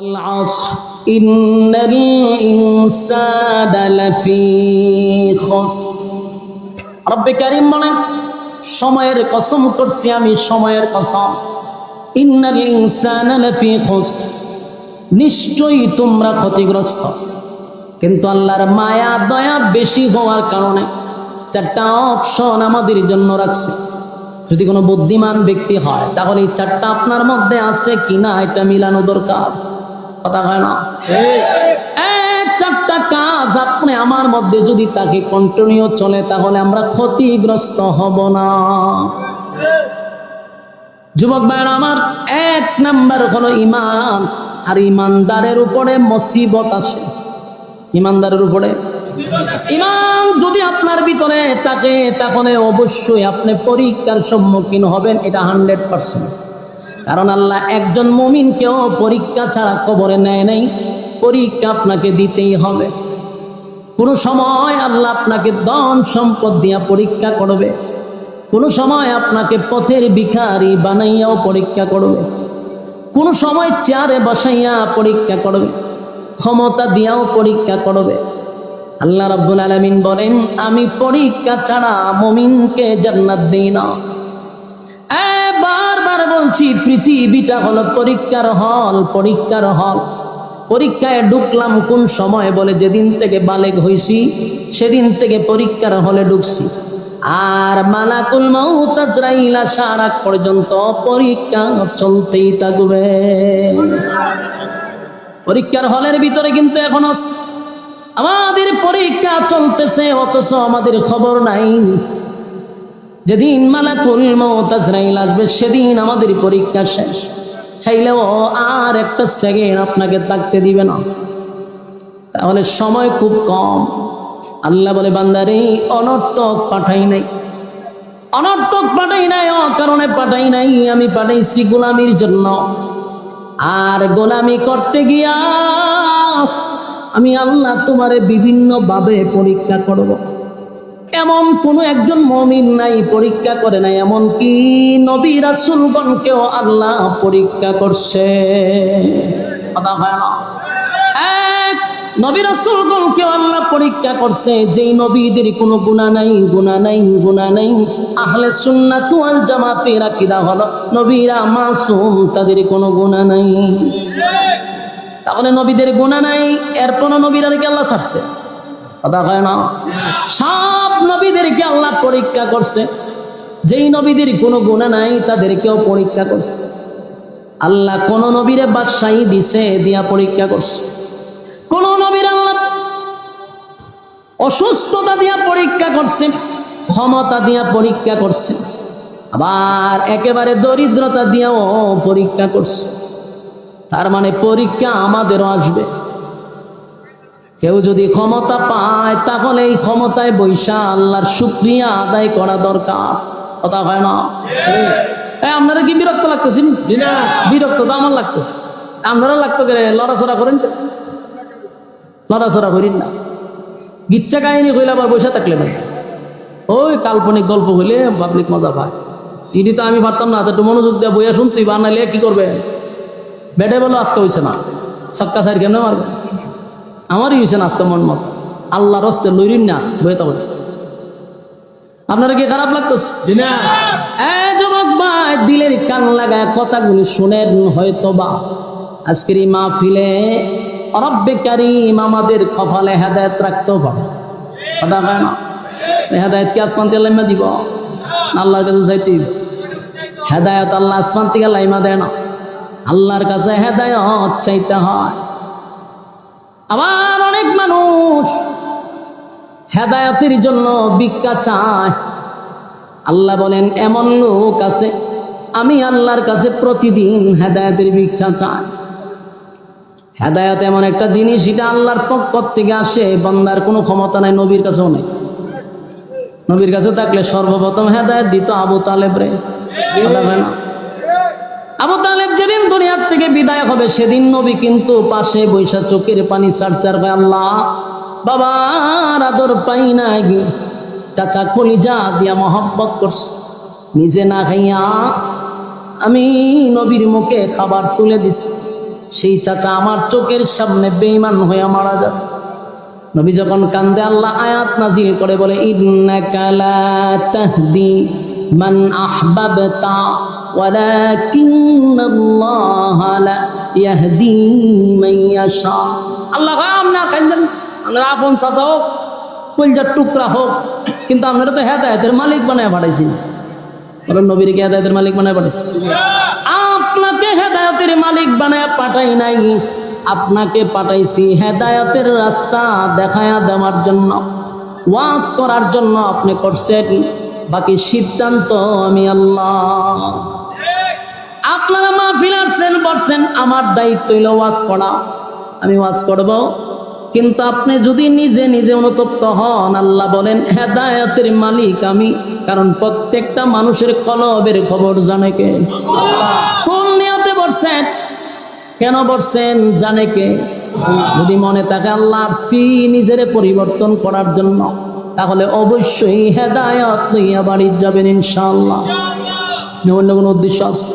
العصر إن الإنسان لفي خسر রব্বে কারিম বলেন সময়ের কসম করছি আমি সময়ের কসম ইন্নাল ইনসানা লাফি খুসর নিশ্চয়ই তোমরা ক্ষতিগ্রস্ত কিন্তু আল্লাহর মায়া দয়া বেশি হওয়ার কারণে চারটা অপশন আমাদের জন্য রাখছে যদি কোনো বুদ্ধিমান ব্যক্তি হয় তাহলে এই চারটা আপনার মধ্যে আছে কিনা এটা মিলানো দরকার কথা হয় না? এক চারটা কাজ আপনি আমার মধ্যে যদি তাকে কন্টিনিউ চলে, তাহলে আমরা ক্ষতিগ্রস্ত হব না। যুবক ভাইরা আমার এক নাম্বার হলো ইমান, আর ইমানদারের উপরে মুসিবত আসে। ইমানদারের উপরে? ইমান যদি আপনার ভিতরে থাকে, তাহলে অবশ্যই আপনি পরীক্ষার সম্মুখীন হবেন, এটা হান্ড্রেড পার্সেন্ট কারণ আল্লাহ একজন মমিনকেও পরীক্ষা ছাড়া খবরে নেয় নাই। পরীক্ষা আপনাকে দিতেই হবে। কোনো সময় আল্লাহ আপনাকে ধন সম্পদ দিয়া পরীক্ষা করবে। কোনো সময় আপনাকে পথের ভিখারি বানাইয়াও পরীক্ষা করবে। কোনো সময় চেয়ারে বসাইয়া পরীক্ষা করবে। ক্ষমতা দিয়াও পরীক্ষা করবে। আল্লাহ রাব্বুল আলামিন বলেন, আমি পরীক্ষা ছাড়া মমিনকে জান্নাত দিই না। বলছি, পৃথিবীটা হলো পরীক্ষার হল পরীক্ষার হল। পরীক্ষায় ঢুকলাম কোন সময় বলে, যেদিন থেকে বালেক হইছি, সেদিন থেকে পরীক্ষার হলে ঢুকছি। আর মালাকুল মাউত আজরাইল আসার আগ পর্যন্ত পরীক্ষা চলতেই থাকবে। পরীক্ষার হলের ভিতরে কিন্তু এখন আমাদের পরীক্ষা চলতেছে, অথচ আমাদের খবর নাই। যেদিন মালাকুল মৌত আজরাইল আসবে, সেদিন আমাদের পরীক্ষা শেষ। চাইলেও আর একটা সেকেন্ড আপনাকে থাকতে দিবে না। তাহলে সময় খুব কম। আল্লাহ বলে, বান্দারে, অনর্থক পাঠাই নাই। অনর্থক পাঠাই নাই, অকারণে পাঠাই নাই। আমি পাঠাইছি গোলামির জন্য। আর গোলামি করতে গিয়া আমি আল্লাহ তোমারে বিভিন্নভাবে পরীক্ষা করব। এমন কোন একজন মমিন নাই, পরীক্ষা করে নাই এমন কি নবী রাসুলগণকেও আল্লাহ পরীক্ষা করছে। কথা হয় না? নবী রাসুলগণকেও আল্লাহ পরীক্ষা করছে, যেই নবীদের কোনো গুণা নাই গুণা নাই গুণা নাই। আহলে সুন্নাত ওয়াল জামাতের আকীদা হলো, নবীরা মাসুম, তাদের কোনো গুণা নাই। তাহলে নবীদের গুণা নাই, এরপরও নবীরাকে আল্লাহ ছাড়ছে। কথা হয় না? নবীদেরকে আল্লাহ পরীক্ষা করছে? যেই নবীদের কোনো গুণা নাই, তাদেরকেও পরীক্ষা করছে। আল্লাহ কোন নবীরে বাদশাহী দিছে, দিয়া পরীক্ষা করছে। কোন নবীর আল্লাহ অসুস্থতা দিয়া পরীক্ষা করছে, ক্ষমতা দিয়া পরীক্ষা করছে। আবার একেবারে দরিদ্রতা দিয়াও পরীক্ষা করছে। তার মানে পরীক্ষা আমাদেরও আসবে। কেউ যদি ক্ষমতা পায় তাহলে এই ক্ষমতায় বৈশা আল্লাহর শুক্রিয়া আদায় করা দরকার। কথা হয় না? আপনারা কি বিরক্ত লাগতেছে নি? বিরক্ত তো আমার লাগতেছে। আপনারা লাগতো করে লড়াচড়া করেন? লড়াচড়া করিন না। গিচ্ছা কাহিনী কইলে আবার বসে থাকলে ভাই ওই কাল্পনিক গল্প হইলে পাবলিক মজা পায়। তিনি তো আমি পারতাম না তো একটু মনোযোগ দিয়ে বইয়া শুনতুই বানাইলে কি করবে? বেডে বলো আজকে হয়েছে না। সক্কা সাইড কেমনে মারবে আমারই হয়েছে না আজকে মন মত আল্লাহ রস্তে লইরিন না বইয়ে তখন আপনারা কি খারাপ লাগতেছে? যুবক ভাই দিলের কান লাগায় কথাগুলি শুনেন হয়তো বা আজকের এই মাহফিলে রব্বে কারিম আমাদের কপালে হেদায়ত রাখতেও পারে। কথা কয় না? হেদায়ত কি আসমান থেকে লাইমা দিব? আল্লাহর কাছে চাইতে হেদায়ত আল্লাহ আসমান থেকে লাইমা দেয় না। আল্লাহর কাছে হেদায়ত চাইতে হয়। আবার মানুষ হেদায়তের জন্য ভিক্ষা চায়। আল্লাহ বলেন, এমন লোক আছে, আমি আল্লাহর কাছে প্রতিদিন হেদায়তের ভিক্ষা চাই। হেদায়ত এমন একটা জিনিস, এটা আল্লাহর পক্ষ থেকে আসে, বন্দার কোনো ক্ষমতা নাই, নবীর কাছেও নেই। নবীর কাছে থাকলে সর্বপ্রথম হেদায়ত দিত আবু তালেব রে। আবু তালেব যেদিন দুনিয়ার থেকে বিদায় হবে, সেদিন নবী কিন্তু পাশে বৈশা চোখের পানি চার হয় আল্লাহ বাবার আদর পাই নাই চাচা কলিজা দিয়া মহব্বত করছে। নিজে না খাইয়া আমি নবীর মুখে খাবার তুলে দিছি। সেই চাচা আমার চোখের সামনে বেঈমান হয়ে মারা যাবে নবী যখন কান্দে আল্লাহ আয়াত নাজিল করে বলে মান আল্লাহ কয় আমরা আমরা আপন চাচা হোক, কলজার টুকরা হোক, কিন্তু আপনারা তো হেদায়তের মালিক বানায় পাঠাইছি বলেন নবীরকে হেদায়েতের মালিক বানায় পাঠাইছি আপনাকে হেদায়তের মালিক বানায় পাঠাই নাই। আপনাকে পাঠাইছি হেদায়তের রাস্তা দেখায়া দেওয়ার জন্য, ওয়াজ করার জন্য আপনি করছেন। বাকি সিদ্ধান্ত আমি আল্লাহ। আপনারা মাহফিল আসছেন, বসছেন, আমার দায়িত্ব হইল ওয়াজ করা। আমি ওয়াজ করব। কিন্তু আপনি যদি নিজে নিজে অনুতপ্ত হন, আল্লাহ বলেন, হেদায়তের মালিক আমি। কারণ প্রত্যেকটা মানুষের কলবের খবর জানে কে? কোন নিয়তে বসছেন? কেন বসছেন? জানে কে? যদি মনে থাকে আল্লাহর সি নিজেরে পরিবর্তন করার জন্য, তাহলে অবশ্যই হেদায়ত লইয়া বাড়ি যাবেন ইনশাআল্লাহ। অন্য কোনো উদ্দেশ্য আছে?